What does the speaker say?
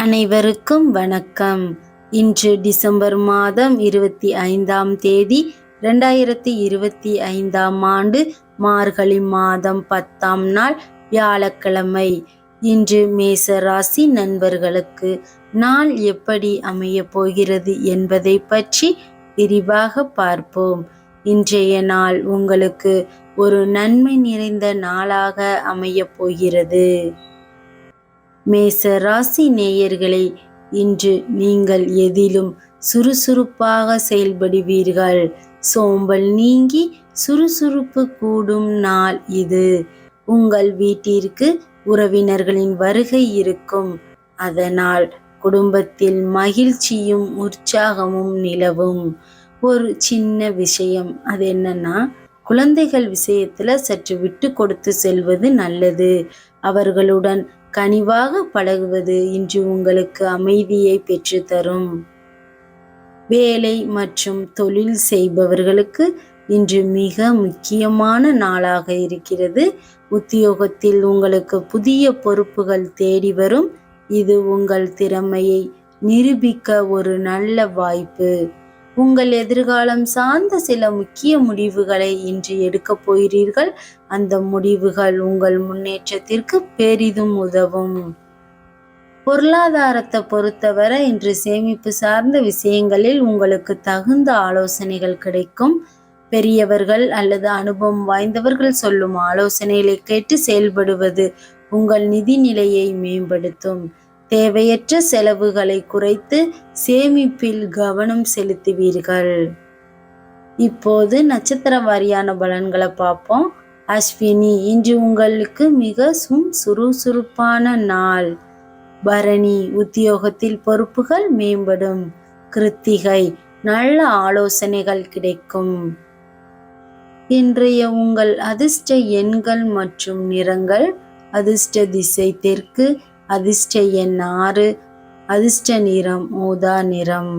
அனைவருக்கும் வணக்கம். இன்று டிசம்பர் மாதம் இருபத்தி ஐந்தாம் தேதி ரெண்டாயிரத்தி இருபத்தி ஐந்தாம் ஆண்டு மார்கழி மாதம் பத்தாம் நாள் வியாழக்கிழமை. இன்று மேச ராசி நண்பர்களுக்கு நாள் எப்படி அமையப் போகிறது என்பதை பற்றி விரிவாக பார்ப்போம். இன்றைய நாள் உங்களுக்கு ஒரு நன்மை நிறைந்த நாளாக அமையப் போகிறது. மேச ராசி நேயர்களே இன்று நீங்கள் எதிலும் சுறுசுறுப்பாக செயல்படுவீர்கள். சோம்பல் நீங்கி சுறுசுறுப்பு கூடும் நாள் இது. உங்கள் வீட்டிற்கு உறவினர்களின் வருகை இருக்கும். அதனால் குடும்பத்தில் மகிழ்ச்சியும் உற்சாகமும் நிலவும். ஒரு சின்ன விஷயம் அது என்னன்னா குழந்தைகள் விஷயத்துல சற்று விட்டு கொடுத்து செல்வது நல்லது. அவர்களுடன் கனிவாக பழகுவது இன்று உங்களுக்கு அமைதியை பெற்றுத்தரும். வேலை மற்றும் தொழில் செய்பவர்களுக்கு இன்று மிக முக்கியமான நாளாக இருக்கிறது. உத்தியோகத்தில் உங்களுக்கு புதிய பொறுப்புகள் தேடி வரும். இது உங்கள் திறமையை நிரூபிக்க ஒரு நல்ல வாய்ப்பு. உங்கள் எதிர்காலம் சார்ந்த சில முக்கிய முடிவுகளை இன்று எடுக்கப் போகிறீர்கள். அந்த முடிவுகள் உங்கள் முன்னேற்றத்திற்கு பெரிதும் உதவும். பொருளாதாரத்தை பொறுத்தவரை இன்று சேமிப்பு சார்ந்த விஷயங்களில் உங்களுக்கு தகுந்த ஆலோசனைகள் கிடைக்கும். பெரியவர்கள் அல்லது அனுபவம் வாய்ந்தவர்கள் சொல்லும் ஆலோசனைகளை கேட்டு செயல்படுவது உங்கள் நிதி நிலையை மேம்படுத்தும். தேவையற்ற செலவுகளை குறைத்து சேமிப்பில் கவனம் செலுத்துவீர்கள். இப்போது நட்சத்திர வாரியான பலன்களை பார்ப்போம். அஸ்வினி இன்று உங்களுக்கு மிக சும் சுறுசுறுப்பான நாள். பரணி உத்தியோகத்தில் பொறுப்புகள் மேம்படும். கிருத்திகை நல்ல ஆலோசனைகள் கிடைக்கும். இன்றைய உங்கள் அதிர்ஷ்ட எண்கள் மற்றும் நிறங்கள் அதிர்ஷ்ட திசை தெற்கு அதிர்ஷ்ட எண் ஆறு அதிர்ஷ்ட நிறம் ஊதா நிறம்.